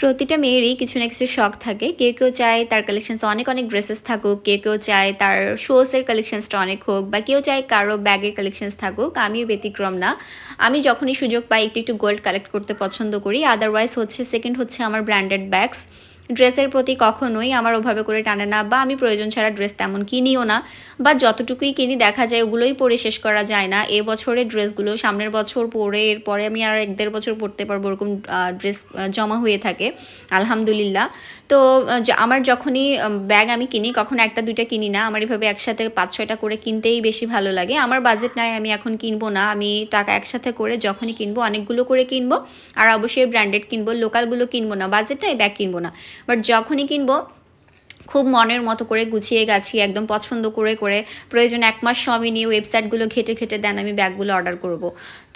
প্রতিটা মেয়েরই কিছু না কিছু শখ থাকে। কেউ কেউ চায় তার কালেকশনস অনেক অনেক ড্রেসেস থাকুক কে কেউ চায় তার শোসের কালেকশনসটা অনেক হোক বা কেউ চায় কারও ব্যাগের কালেকশনস থাকুক, আমিও ব্যতিক্রম না। আমি যখনই সুযোগ পাই একটু একটু গোল্ড কালেক্ট করতে পছন্দ করি আদারওয়াইজ হচ্ছে সেকেন্ড হচ্ছে আমার ব্র্যান্ডেড ব্যাগস ড্রেসের প্রতি কখনোই আমার ওভাবে করে টানে না, বা আমি প্রয়োজন ছাড়া ড্রেস তেমন কিনিও না, বা যতটুকুই কিনি দেখা যায় ওগুলোই পরে শেষ করা যায় না। এ বছরের ড্রেসগুলো সামনের বছর পরে, এরপরে আমি আর এক দেড় বছর পরতে পারব ওরকম ড্রেস জমা হয়ে থাকে, আলহামদুলিল্লাহ। তো আমার যখনই ব্যাগ আমি কিনি, কখনো একটা দুইটা কিনি না, আমার এভাবে একসাথে পাঁচ ছয়টা করে কিনতেই বেশি ভালো লাগে। আমার বাজেট নাই, আমি এখন কিনবো না, আমি টাকা একসাথে করে যখনই কিনবো, অনেকগুলো করে কিনবো, আর অবশ্যই ব্র্যান্ডেড কিনবো, লোকালগুলো কিনবো না, বাজেট নাই, ব্যাগ কিনবো না। বাট যখনই কিনবো খুব মনের মতো করে গুছিয়ে গেছি, একদম পছন্দ করে করে। প্রয়োজন এক মাস সময় নিয়ে ওয়েবসাইটগুলো ঘেটে ঘেটে দেন আমি ব্যাগগুলো অর্ডার করব।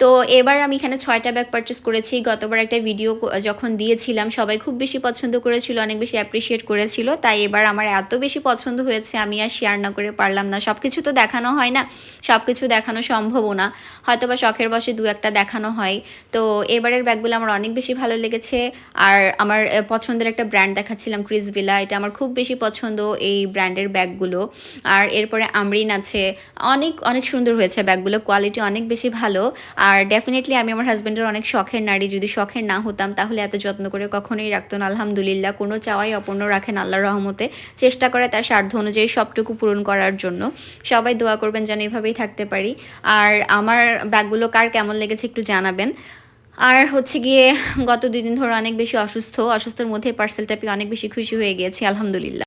তো এবার আমি এখানে ছয়টা ব্যাগ পারচেস করেছি, গতবার একটা ভিডিও যখন দিয়েছিলাম, সবাই খুব বেশি পছন্দ করেছিল, অনেক বেশি অ্যাপ্রিসিয়েট করেছিল। তাই এবার আমার এত বেশি পছন্দ হয়েছে, আমি আর শেয়ার না করে পারলাম না। সব কিছু তো দেখানো হয় না সব কিছু দেখানো সম্ভবও না। হয়তো বা শখের বসে দু একটা দেখানো হয়। তো এবারের ব্যাগগুলো আমার অনেক বেশি ভালো লেগেছে। আর আমার পছন্দের একটা ব্র্যান্ড দেখাচ্ছিলাম ক্রিস ভিলা এটা আমার খুব বেশি পছন্দ এই ব্র্যান্ডের ব্যাগগুলো। আর এরপরে আমরিন আছে। অনেক অনেক সুন্দর হয়েছে ব্যাগগুলো। কোয়ালিটি অনেক বেশি ভালো। আর ডেফিনেটলি আমি আমার হাজব্যান্ডের অনেক শখের নারী। যদি শখের না হতাম, তাহলে এত যত্ন করে কখনোই রাখতো না। আলহামদুলিল্লাহ, কোনো চাওয়াই অপূর্ণ রাখেন আল্লাহ রহমতে। চেষ্টা করে তার স্বার্থ অনুযায়ী সবটুকু পূরণ করার জন্য। সবাই দোয়া করবেন যেন এভাবেই থাকতে পারি। আর আমার ব্যাগগুলো কার কেমন লেগেছে একটু জানাবেন। আর হচ্ছে গিয়ে, গত দুই দিন ধরে অনেক বেশি অসুস্থ। অসুস্থর মধ্যে পার্সেলটা পেয়ে অনেক বেশি খুশি হয়ে গিয়েছি, আলহামদুলিল্লাহ।